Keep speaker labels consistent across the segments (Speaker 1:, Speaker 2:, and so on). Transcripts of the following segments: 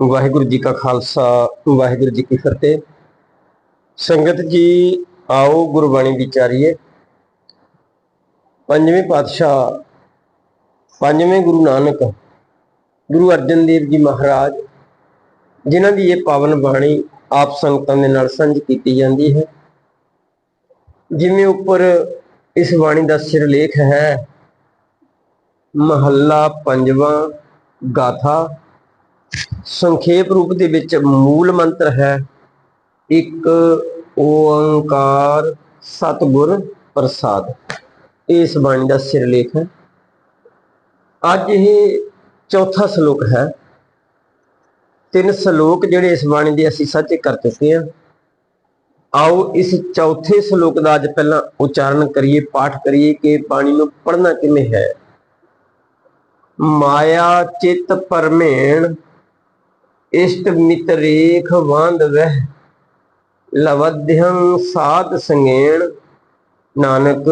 Speaker 1: ਵਾਹਿਗੁਰੂ ਜੀ ਕਾ ਖਾਲਸਾ, ਵਾਹਿਗੁਰੂ ਜੀ ਕੀ ਫਤਿਹ। ਸੰਗਤ ਜੀ, ਆਓ ਗੁਰਬਾਣੀ ਵਿਚਾਰੀਏ ਪੰਜਵੇਂ ਪਾਤਸ਼ਾਹ, ਪੰਜਵੇਂ ਗੁਰੂ ਨਾਨਕ, ਗੁਰੂ ਅਰਜਨ ਦੇਵ ਜੀ ਮਹਾਰਾਜ, ਜਿਨ੍ਹਾਂ ਦੀ ਇਹ ਪਾਵਨ ਬਾਣੀ ਆਪ ਸੰਗਤਾਂ ਦੇ ਨਾਲ ਸਾਂਝੀ ਕੀਤੀ ਜਾਂਦੀ ਹੈ। ਜਿਵੇਂ ਉੱਪਰ ਇਸ ਬਾਣੀ ਦਾ ਸਿਰਲੇਖ ਹੈ, ਮਹੱਲਾ ਪੰਜਵਾਂ ਗਾਥਾ ਸੰਖੇਪ ਰੂਪ ਦੇ ਵਿੱਚ ਮੂਲ ਮੰਤਰ ਹੈ। ਇੱਕ ਓੰਕਾਰ ਸਤਿਗੁਰ ਪ੍ਰਸਾਦ। ਇਹ ਇਸ ਬਾਣੀ ਦਾ ਸਿਰਲੇਖ ਹੈ। ਅੱਜ ਇਹ ਚੌਥਾ ਸ਼ਲੋਕ ਹੈ। ਤਿੰਨ ਸ਼ਲੋਕ ਜਿਹੜੇ ਇਸ ਬਾਣੀ ਦੇ ਅਸੀਂ ਸਾਂਝੇ ਕਰ ਚੁੱਕੇ ਹਾਂ। ਆਓ ਇਸ ਚੌਥੇ ਸ਼ਲੋਕ ਦਾ ਅੱਜ ਪਹਿਲਾਂ ਉਚਾਰਨ ਕਰੀਏ, ਪਾਠ ਕਰੀਏ ਕਿ ਬਾਣੀ ਨੂੰ ਪੜ੍ਹਨਾ ਕਿਵੇਂ ਹੈ। ਮਾਇਆ ਚਿਤ ਪਰਮੇਣ ਇਸ਼ਟ ਮਿਤਰੇਖ ਵਾਂਦ ਵਹਿ ਲਵਧਯੰ ਸਾਧ ਸੰਗੇਣ, ਨਾਨਕ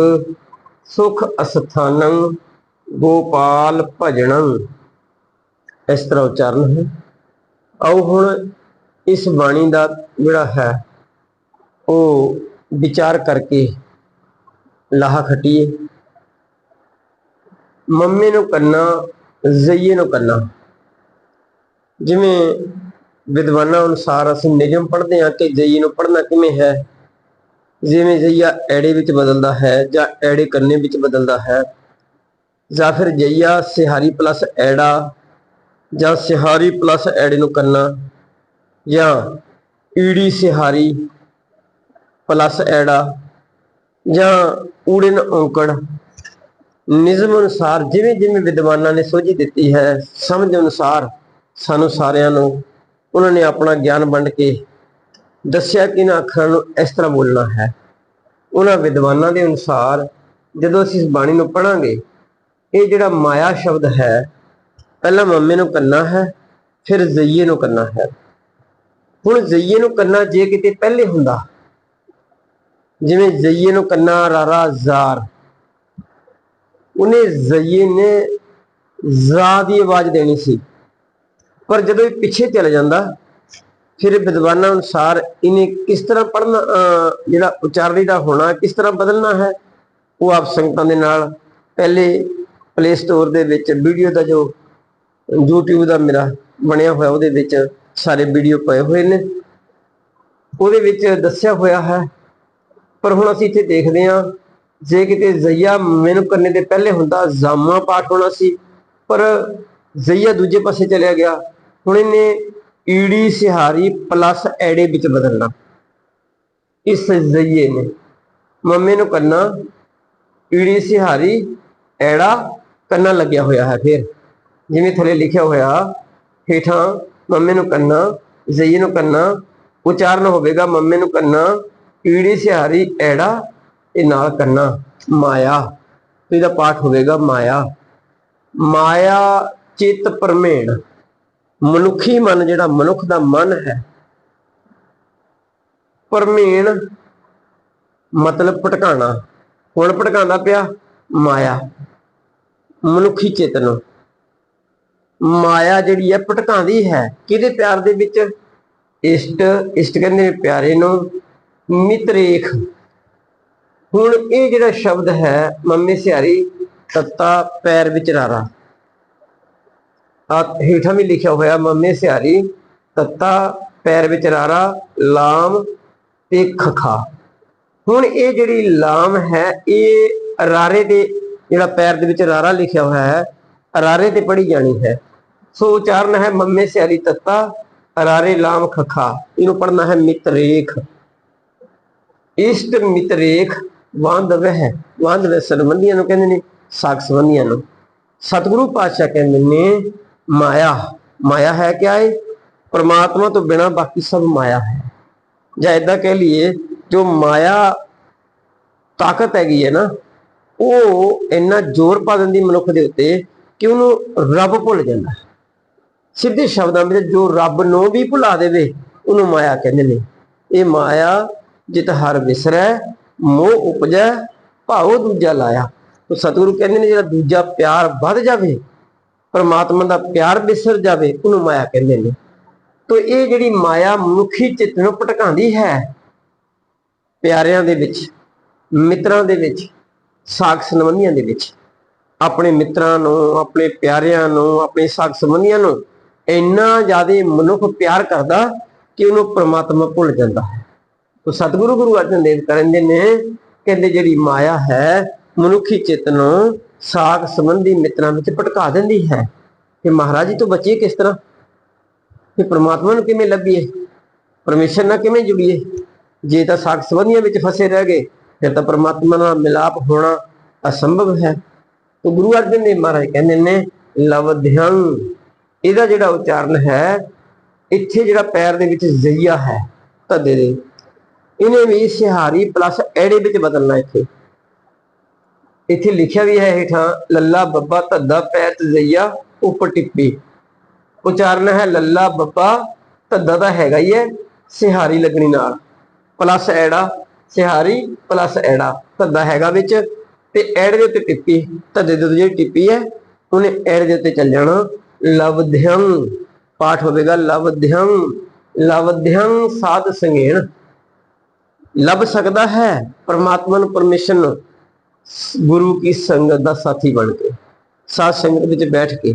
Speaker 1: ਸੁਖ ਅਸਥਾਨੰ, ਗੋਪਾਲ ਭਜਣੰ। ਇਸ ਤਰ੍ਹਾਂ ਉਚਾਰਨ ਹੈ। ਆਓ ਹੁਣ ਇਸ ਬਾਣੀ ਦਾ ਜਿਹੜਾ ਹੈ, ਉਹ ਵਿਚਾਰ ਕਰਕੇ ਲਾਹਾ ਖਟੀਏ। ਮੰਮੀ ਨੂੰ ਕੰਨਾ, ਜ਼ਈਏ ਨੂੰ ਕੰਨਾ। ਜਿਵੇਂ ਵਿਦਵਾਨਾਂ ਅਨੁਸਾਰ ਅਸੀਂ ਨਿਯਮ ਪੜ੍ਹਦੇ ਹਾਂ ਕਿ ਜਈ ਨੂੰ ਪੜ੍ਹਨਾ ਕਿਵੇਂ ਹੈ? ਜਿਵੇਂ ਜਈਆ ਐੜੇ ਵਿੱਚ ਬਦਲਦਾ ਹੈ ਜਾਂ ਐੜੇ ਕੰਨੇ ਵਿੱਚ ਬਦਲਦਾ ਹੈ? ਜਾਂ ਫਿਰ ਜਈਆ ਸਿਹਾਰੀ ਪਲੱਸ ਐੜਾ ਜਾਂ ਸਿਹਾਰੀ ਪਲੱਸ ਐੜੇ ਨੂੰ ਕੰਨਾ ਜਾਂ ਈੜੀ ਸਿਹਾਰੀ ਪਲੱਸ ਐੜਾ ਜਾਂ ਊੜੇ ਨੂੰ ਔਂਕੜ? ਨਿਯਮ ਅਨੁਸਾਰ ਜਿਵੇਂ ਜਿਵੇਂ ਵਿਦਵਾਨਾਂ ਨੇ ਸੋਝੀ ਦਿੱਤੀ ਹੈ, ਸਮਝ ਅਨੁਸਾਰ ਸਾਨੂੰ ਸਾਰਿਆਂ ਨੂੰ ਉਹਨਾਂ ਨੇ ਆਪਣਾ ਗਿਆਨ ਵੰਡ ਕੇ ਦੱਸਿਆ ਕਿ ਇਹਨਾਂ ਅੱਖਰਾਂ ਨੂੰ ਇਸ ਤਰ੍ਹਾਂ ਬੋਲਣਾ ਹੈ। ਉਹਨਾਂ ਵਿਦਵਾਨਾਂ ਦੇ ਅਨੁਸਾਰ ਜਦੋਂ ਅਸੀਂ ਇਸ ਬਾਣੀ ਨੂੰ ਪੜਾਂਗੇ ਇਹ ਜਿਹੜਾ ਮਾਇਆ ਸ਼ਬਦ ਹੈ, ਪਹਿਲਾਂ ਮੰਮੇ ਨੂੰ ਕੰਨਾ ਹੈ, ਫਿਰ ਜ਼ਈਏ ਨੂੰ ਕੰਨਾ ਹੈ। ਹੁਣ ਜ਼ਈਏ ਨੂੰ ਕੰਨਾ ਜੇ ਕਿਤੇ ਪਹਿਲੇ ਹੁੰਦਾ, ਜਿਵੇਂ ਜ਼ਈਏ ਨੂੰ ਕੰਨਾ ਰਾਰਾ ਜ਼ਾਰ, ਉਹਨੇ ਜ਼ਈਏ ਨੇ ਜ਼ਾ ਦੀ ਆਵਾਜ਼ ਦੇਣੀ ਸੀ। ਪਰ ਜਦੋਂ ਇਹ ਪਿੱਛੇ ਚਲਾ ਜਾਂਦਾ, ਫਿਰ ਵਿਦਵਾਨਾਂ ਅਨੁਸਾਰ ਇਹਨੇ ਕਿਸ ਤਰ੍ਹਾਂ ਪੜਨਾ ਜਿਹੜਾ ਉਚਾਰਨੀ ਦਾ ਹੋਣਾ, ਕਿਸ ਤਰ੍ਹਾਂ ਬਦਲਣਾ ਹੈ, ਉਹ ਆਪ ਸੰਗਤਾਂ ਦੇ ਨਾਲ ਪਹਿਲੇ ਪਲੇ ਸਟੋਰ ਦੇ ਵਿੱਚ ਵੀਡੀਓ ਦਾ ਜੋ YouTube ਦਾ ਮੇਰਾ ਬਣਿਆ ਹੋਇਆ, ਉਹਦੇ ਵਿੱਚ ਸਾਰੇ ਵੀਡੀਓ ਪਏ ਹੋਏ ਨੇ। ਉਹਦੇ ਵਿੱਚ ਦੱਸਿਆ ਹੋਇਆ ਹੈ, ਪਰ ਹੁਣ ਅਸੀਂ ਇੱਥੇ ਦੇਖਦੇ ਹਾਂ, ਜੇ ਕਿਤੇ ਜ਼ਈਆ ਮੈਨੂੰ ਕਰਨੇ ਦੇ ਪਹਿਲੇ ਹੁੰਦਾ, ਜ਼ਾਮਾ ਪਾਠ ਹੋਣਾ ਸੀ, ਪਰ ਜ਼ਈਆ ਦੂਜੇ ਪਾਸੇ ਚਲਿਆ ਗਿਆ। ਹੁਣ ਇਹਨੇ ਈੜੀ ਸਿਹਾਰੀ ਪਲੱਸ ਐੜੇ ਵਿੱਚ ਬਦਲਣਾ। ਇਸ ਜ਼ਈਏ ਨੇ ਮੰਮੇ ਨੂੰ ਕੰਨਾ, ਈੜੀ ਸਿਹਾਰੀ, ਐੜਾ ਕੰਨਾ ਲੱਗਿਆ ਹੋਇਆ ਹੈ ਫਿਰ। ਜਿਵੇਂ ਥੱਲੇ ਲਿਖਿਆ ਹੋਇਆ, ਹੇਠਾਂ ਮੰਮੇ ਨੂੰ ਕੰਨਾ ਜ਼ਈਏ ਨੂੰ ਕੰਨਾ, ਉਚਾਰਨ ਹੋਵੇਗਾ ਮੰਮੇ ਨੂੰ ਕੰਨਾ, ਈੜੀ ਸਿਹਾਰੀ, ਐੜਾ, ਇਹ ਨਾਲ ਕੰਨਾ, ਮਾਇਆ। ਇਹਦਾ ਪਾਠ ਹੋਵੇਗਾ ਮਾਇਆ। ਮਾਇਆ, ਚਿਤ ਪਰਮੇਣ ਮਨੁੱਖੀ ਮਨ ਜਿਹੜਾ ਮਨੁੱਖ ਦਾ ਮਨ ਹੈ, ਪਰਮੇਣ ਮਤਲਬ ਭਟਕਾਣਾ। ਹੁਣ ਭਟਕਾਉਂਦਾ ਪਿਆ ਮਾਇਆ, ਮਨੁੱਖੀ ਚੇਤਨ। ਮਾਇਆ ਜਿਹੜੀ ਹੈ ਭਟਕਾਉਂਦੀ ਹੈ। ਕਿਹਦੇ ਪਿਆਰ ਦੇ ਵਿੱਚ? ਇਸ਼ਟ ਇਸ਼ਟ ਕਹਿੰਦੇ ਪਿਆਰੇ ਨੂੰ, ਮਿਤਰੇਖ। ਹੁਣ ਇਹ ਜਿਹੜਾ ਸ਼ਬਦ ਹੈ ਮੰਮੀ ਸਿਆਰੀ, ਤੱਤਾ ਪੈਰ ਵਿੱਚ ਹੇਠਾਂ ਵੀ ਲਿਖਿਆ ਹੋਇਆ, ਮੰਮੇ ਸਿਹਾਰੀ ਤੱਤਾ, ਪੈਰ ਵਿੱਚ ਰਾਰਾ, ਲਾਮ ਤੇ ਖਖਾ। ਹੁਣ ਇਹ ਜਿਹੜੀ ਲਾਮ ਹੈ, ਇਹ ਰਾਰੇ ਦੇ, ਜਿਹੜਾ ਪੈਰ ਦੇ ਵਿੱਚ ਰਾਰਾ ਲਿਖਿਆ ਹੋਇਆ ਹੈ, ਰਾਰੇ ਤੇ ਪੜੀ ਜਾਣੀ ਹੈ। ਸੋ ਉਚਾਰਨ ਹੈ ਮੰਮੇ ਸਿਆਰੀ, ਤੱਤਾ, ਰਾਰੇ, ਲਾਮ, ਖਖਾ। ਇਹਨੂੰ ਪੜਨਾ ਹੈ ਮਿਤਰੇਖ। ਇਸ਼ਟ ਮਿਤਰੇਖ ਵਾਂਦ ਵਹਿ ਵਾਂਦ ਵਹਿ ਸੰਬੰਧੀਆਂ ਨੂੰ ਕਹਿੰਦੇ ਨੇ, ਸਾਖ ਸੰਬੰਧੀਆਂ ਨੂੰ। ਸਤਿਗੁਰੂ ਪਾਤਸ਼ਾਹ ਕਹਿੰਦੇ ਨੇ ਮਾਇਆ ਮਾਇਆ ਹੈ ਕਿਆ ਹੈ ਪਰਮਾਤਮਾ ਤੋਂ ਬਿਨਾ ਬਾਕੀ ਸਭ ਮਾਇਆ ਹੈ। ਜਾਂ ਇਦਾਂ ਕਹਿ ਲਈਏ, ਜੋ ਮਾਇਆ ਤਾਕਤ ਹੈਗੀ ਹੈ ਨਾ, ਉਹ ਇੰਨਾ ਜ਼ੋਰ ਪਾ ਦਿੰਦੀ ਮਨੁੱਖ ਦੇ ਉੱਤੇ ਕਿ ਉਹਨੂੰ ਰੱਬ ਭੁੱਲ ਜਾਂਦਾ ਸਿੱਧੇ ਸ਼ਬਦਾਂ ਵਿੱਚ ਜੋ ਰੱਬ ਨੂੰ ਵੀ ਭੁਲਾ ਦੇਵੇ, ਉਹਨੂੰ ਮਾਇਆ ਕਹਿੰਦੇ ਨੇ। ਇਹ ਮਾਇਆ ਜਿਤ ਹਰ ਵਿਸਰੈ, ਮੋਹ ਉਪਜੈ, ਭਾਉ ਦੂਜਾ ਲਾਇਆ। ਤੋ ਸਤਿਗੁਰੂ ਕਹਿੰਦੇ ਨੇ, ਜਿਹੜਾ ਦੂਜਾ ਪਿਆਰ ਵੱਧ ਜਾਵੇ ਪਰਮਾਤਮਾ ਦਾ ਪਿਆਰ ਵਿਸਰ ਜਾਵੇ, ਉਹਨੂੰ ਮਾਇਆ ਕਹਿੰਦੇ ਨੇ। ਤੋ ਇਹ ਜਿਹੜੀ ਮਾਇਆ ਮਨੁੱਖੀ ਚਿੱਤ ਨੂੰ ਭਟਕਾਉਂਦੀ ਹੈ, ਪਿਆਰਿਆਂ ਦੇ ਵਿੱਚ, ਮਿੱਤਰਾਂ ਦੇ ਵਿੱਚ, ਸਾਖ ਸੰਬੰਧੀਆਂ ਦੇ ਵਿੱਚ, ਆਪਣੇ ਮਿੱਤਰਾਂ ਨੂੰ, ਆਪਣੇ ਪਿਆਰਿਆਂ ਨੂੰ, ਆਪਣੇ ਸਾਖ ਸੰਬੰਧੀਆਂ ਨੂੰ, ਇੰਨਾ ਜ਼ਿਆਦਾ ਮਨੁੱਖ ਪਿਆਰ ਕਰਦਾ ਕਿ ਉਹਨੂੰ ਪ੍ਰਮਾਤਮਾ ਭੁੱਲ ਜਾਂਦਾ ਹੈ। ਤੋ ਸਤਿਗੁਰੂ ਗੁਰੂ ਅਰਜਨ ਦੇਵ ਕਹਿੰਦੇ ਨੇ, ਕਹਿੰਦੇ ਜਿਹੜੀ ਮਾਇਆ ਹੈ, ਮਨੁੱਖੀ ਚਿੱਤ ਨੂੰ ਸਾਖ ਸੰਬੰਧੀ ਮਿੱਤਰਾਂ ਵਿੱਚ ਭਟਕਾ ਦਿੰਦੀ ਹੈ। ਕਿ ਮਹਾਰਾਜ ਜੀ ਤੋਂ ਬਚੀਏ ਕਿਸ ਤਰ੍ਹਾਂ? ਕਿ ਪ੍ਰਮਾਤਮਾ ਨੂੰ ਕਿਵੇਂ ਲੱਭੀਏ? ਪਰਮੇਸ਼ਰ ਨਾਲ ਕਿਵੇਂ ਜੁੜੀਏ? ਜੇ ਤਾਂ ਸਾਖ ਸੰਬੰਧੀਆਂ ਵਿੱਚ ਫਸੇ ਰਹਿ ਗਏ, ਫਿਰ ਤਾਂ ਪ੍ਰਮਾਤਮਾ ਨਾਲ ਮਿਲਾਪ ਹੋਣਾ ਅਸੰਭਵ ਹੈ। ਤੋ ਗੁਰੂ ਅਰਜਨ ਦੇਵ ਮਹਾਰਾਜ ਕਹਿੰਦੇ ਨੇ ਲਵਧਿਅੰ ਇਹਦਾ ਜਿਹੜਾ ਉਚਾਰਨ ਹੈ, ਇੱਥੇ ਜਿਹੜਾ ਪੈਰ ਦੇ ਵਿੱਚ ਜ਼ਈਆ ਹੈ, ਧੱਦੇ ਦੇ। ਇਹਨੇ ਵੀ ਸਿਹਾਰੀ ਪਲੱਸ ਐੜੇ ਵਿੱਚ ਬਦਲਣਾ ਇੱਥੇ। ਇੱਥੇ ਲਿਖਿਆ ਵੀ ਹੈ ਹੇਠਾਂ, ਲੱਲਾ ਬੱਬਾ ਧੱਦਾ ਪੈਰ ਤੇ ਉੱਪਰ ਟਿੱਪੀ। ਉਚਾਰਨ ਹੈ, ਲੱਲਾ ਬੱਬਾ ਧੱਦਾ ਤਾਂ ਹੈਗਾ ਹੀ ਹੈ, ਸਿਹਾਰੀ ਲੱਗਣੀ ਨਾਲ। ਪਲੱਸ ਐੜਾ, ਸਿਹਾਰੀ ਪਲੱਸ ਐੜਾ, ਧੱਦਾ ਹੈਗਾ ਵਿੱਚ ਤੇ ਐੜੇ ਦੇ ਉੱਤੇ ਟਿੱਪੀ, ਧੱਦੇ ਦੇ ਉੱਤੇ ਜਿਹੜੀ ਟਿੱਪੀ ਹੈ, ਉਹਨੇ ਐੜੇ ਦੇ ਉੱਤੇ ਚੱਲ ਜਾਣਾ। ਲਵਧਿਅੰ, ਪਾਠ ਹੋਵੇਗਾ, ਲਵਧਿਅੰ ਲਵਧਿਅੰ ਸਾਧ ਸੰਗੇਣ। ਲੱਭ ਸਕਦਾ ਹੈ ਪਰਮਾਤਮਾ ਨੂੰ ਪਰਮਿਸ਼ਨ ਗੁਰੂ ਕੀ ਸੰਗਤ ਦਾ ਸਾਥੀ ਬਣ ਕੇ, ਸਾਧ ਸੰਗਤ ਵਿੱਚ ਬੈਠ ਕੇ,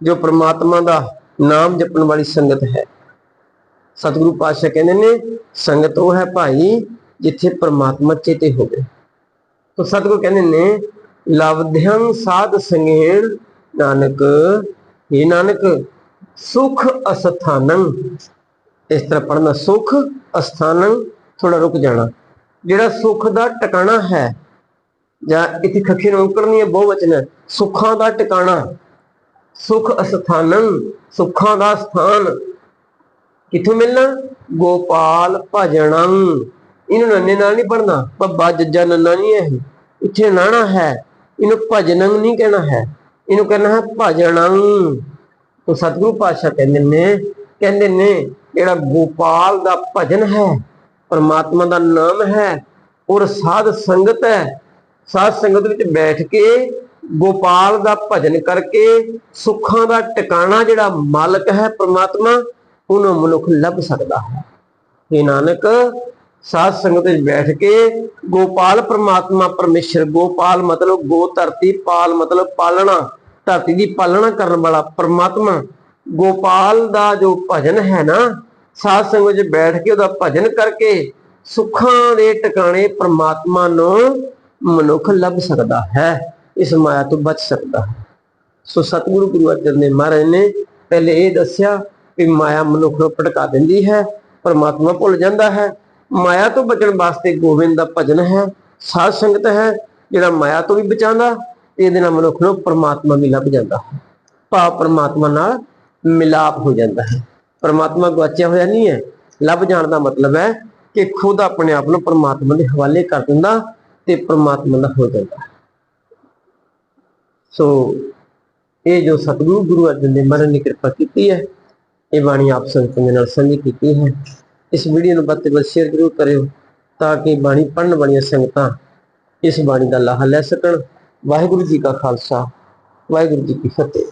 Speaker 1: ਜੋ ਪ੍ਰਮਾਤਮਾ ਦਾ ਨਾਮ ਜਪਣ ਵਾਲੀ ਸੰਗਤ ਹੈ। ਸਤਿਗੁਰੂ ਪਾਤਸ਼ਾਹ ਕਹਿੰਦੇ ਨੇ, ਸੰਗਤ ਉਹ ਹੈ ਭਾਈ ਜਿੱਥੇ ਪ੍ਰਮਾਤਮਾ ਚੇਤੇ ਹੋਵੇ। ਤੋ ਸਤਿਗੁਰੂ ਕਹਿੰਦੇ ਨੇ, ਲਵਧਿਅੰ ਸਾਧ ਸੰਗੇਣ ਨਾਨਕ ਇਹ ਨਾਨਕ, ਸੁਖ ਅਸਥਾਨੰ। ਇਸ ਤਰ੍ਹਾਂ ਪੜਨਾ ਸੁਖ ਅਸਥਾਨੰ ਥੋੜਾ ਰੁਕ ਜਾਣਾ। ਜਿਹੜਾ ਸੁਖ ਦਾ ਟਿਕਾਣਾ ਹੈ ਜਾਂ ਇੱਥੇ ਖੱਖੇ ਨੂੰ ਕਰਨੀ ਹੈ, ਬਹੁ ਹੈ। ਸੁੱਖਾਂ ਦਾ ਟਿਕਾਣਾ, ਸੁਖ ਅਸਥਾਨੰ, ਸੁੱਖਾਂ ਦਾ ਸਥਾਨ। ਕਿੱਥੋਂ ਮਿਲਣਾ? ਗੋਪਾਲ ਭਜਣੰ। ਇਹਨੂੰ ਨੰਨੇ ਨਾਲ ਨਹੀਂ ਪੜਨਾ ਪੱਬਾ ਜੱਜਾ ਨੰਨਾ ਨਹੀਂ ਹੈ ਇੱਥੇ ਨਾਣਾ ਹੈ। ਇਹਨੂੰ ਭਜਨੰ ਨਹੀਂ ਕਹਿਣਾ ਹੈ। ਇਹਨੂੰ ਕਹਿਣਾ ਹੈ ਭਜਣੰ। ਤੋ ਸਤਿਗੁਰੂ ਪਾਤਸ਼ਾਹ ਕਹਿੰਦੇ ਨੇ ਕਹਿੰਦੇ ਨੇ, ਜਿਹੜਾ ਗੋਪਾਲ ਦਾ ਭਜਨ ਹੈ, ਪਰਮਾਤਮਾ ਦਾ ਨਾਮ ਹੈ, ਔਰ ਸਾਧ ਸੰਗਤ ਹੈ ਸਾਧ ਸੰਗਤ ਵਿੱਚ ਬੈਠ ਕੇ ਗੋਪਾਲ ਦਾ ਭਜਨ ਕਰਕੇ ਸੁੱਖਾਂ ਦਾ ਟਿਕਾਣਾ ਜਿਹੜਾ ਮਾਲਕ ਹੈ ਪ੍ਰਮਾਤਮਾ, ਉਹਨੂੰ ਮਨੁੱਖ ਲੱਭ ਸਕਦਾ ਹੈ। ਇਹ ਨਾਨਕ, ਸਾਧ ਸੰਗਤ ਵਿੱਚ ਬੈਠ ਕੇ ਗੋਪਾਲ ਪ੍ਰਮਾਤਮਾ ਪਰਮੇਸ਼ਰ, ਗੋਪਾਲ ਮਤਲਬ ਗੋ ਧਰਤੀ, ਪਾਲ ਮਤਲਬ ਪਾਲਣਾ, ਧਰਤੀ ਦੀ ਪਾਲਣਾ ਕਰਨ ਵਾਲਾ ਪ੍ਰਮਾਤਮਾ, ਗੋਪਾਲ ਦਾ ਜੋ ਭਜਨ ਹੈ ਨਾ, ਸਾਧ ਸੰਗਤ ਵਿੱਚ ਬੈਠ ਕੇ ਉਹਦਾ ਭਜਨ ਕਰਕੇ ਸੁੱਖਾਂ ਦੇ ਟਿਕਾਣੇ ਪ੍ਰਮਾਤਮਾ ਨੂੰ ਮਨੁੱਖ ਲੱਭ ਸਕਦਾ ਹੈ, ਇਸ ਮਾਇਆ ਤੋਂ ਬਚ ਸਕਦਾ ਹੈ। ਸੋ ਸਤਿਗੁਰੂ ਗੁਰੂ ਅਰਜਨ ਦੇਵ ਮਹਾਰਾਜ ਨੇ ਪਹਿਲੇ ਇਹ ਦੱਸਿਆ ਕਿ ਮਾਇਆ ਮਨੁੱਖ ਨੂੰ ਭਟਕਾ ਦਿੰਦੀ ਹੈ, ਪਰਮਾਤਮਾ ਭੁੱਲ ਜਾਂਦਾ ਹੈ। ਮਾਇਆ ਤੋਂ ਬਚਣ ਵਾਸਤੇ ਗੋਬਿੰਦ ਦਾ ਭਜਨ ਹੈ, ਸਾਧ ਸੰਗਤ ਹੈ, ਜਿਹੜਾ ਮਾਇਆ ਤੋਂ ਵੀ ਬਚਾਉਂਦਾ, ਇਹਦੇ ਨਾਲ ਮਨੁੱਖ ਨੂੰ ਪਰਮਾਤਮਾ ਵੀ ਲੱਭ ਜਾਂਦਾ ਹੈ। ਭਾਵ ਪਰਮਾਤਮਾ ਨਾਲ ਮਿਲਾਪ ਹੋ ਜਾਂਦਾ ਹੈ। ਪਰਮਾਤਮਾ ਗਵਾਚਿਆ ਹੋਇਆ ਨਹੀਂ ਹੈ। ਲੱਭ ਜਾਣ ਦਾ ਮਤਲਬ ਹੈ ਕਿ ਖੁਦ ਆਪਣੇ ਆਪ ਨੂੰ ਪਰਮਾਤਮਾ ਦੇ ਹਵਾਲੇ ਕਰ ਦਿੰਦਾ ਤੇ ਪਰਮਾਤਮਾ ਦਾ ਹੋ ਜਾਂਦਾ। ਹੈ। ਸੋ ਇਹ ਜੋ ਸਤਿਗੁਰੂ ਗੁਰੂ ਅਰਜਨ ਦੇਵ ਮਹਾਰਾਜ ਨੇ ਕਿਰਪਾ ਕੀਤੀ ਹੈ, ਇਹ ਬਾਣੀ ਆਪ ਸੰਗਤ ਦੇ ਨਾਲ ਸਾਂਝੀ ਕੀਤੀ ਹੈ। ਇਸ ਵੀਡੀਓ ਨੂੰ ਵੱਧ ਤੋਂ ਵੱਧ ਸ਼ੇਅਰ ਜ਼ਰੂਰ ਕਰਿਓ ਤਾਂ ਕਿ ਬਾਣੀ ਪੜ੍ਹਨ ਵਾਲੀਆਂ ਸੰਗਤਾਂ ਇਸ ਬਾਣੀ ਦਾ ਲਾਹਾ ਲੈ ਸਕਣ। ਵਾਹਿਗੁਰੂ ਜੀ ਕਾ ਖਾਲਸਾ, ਵਾਹਿਗੁਰੂ ਜੀ ਕੀ ਫਤਿਹ।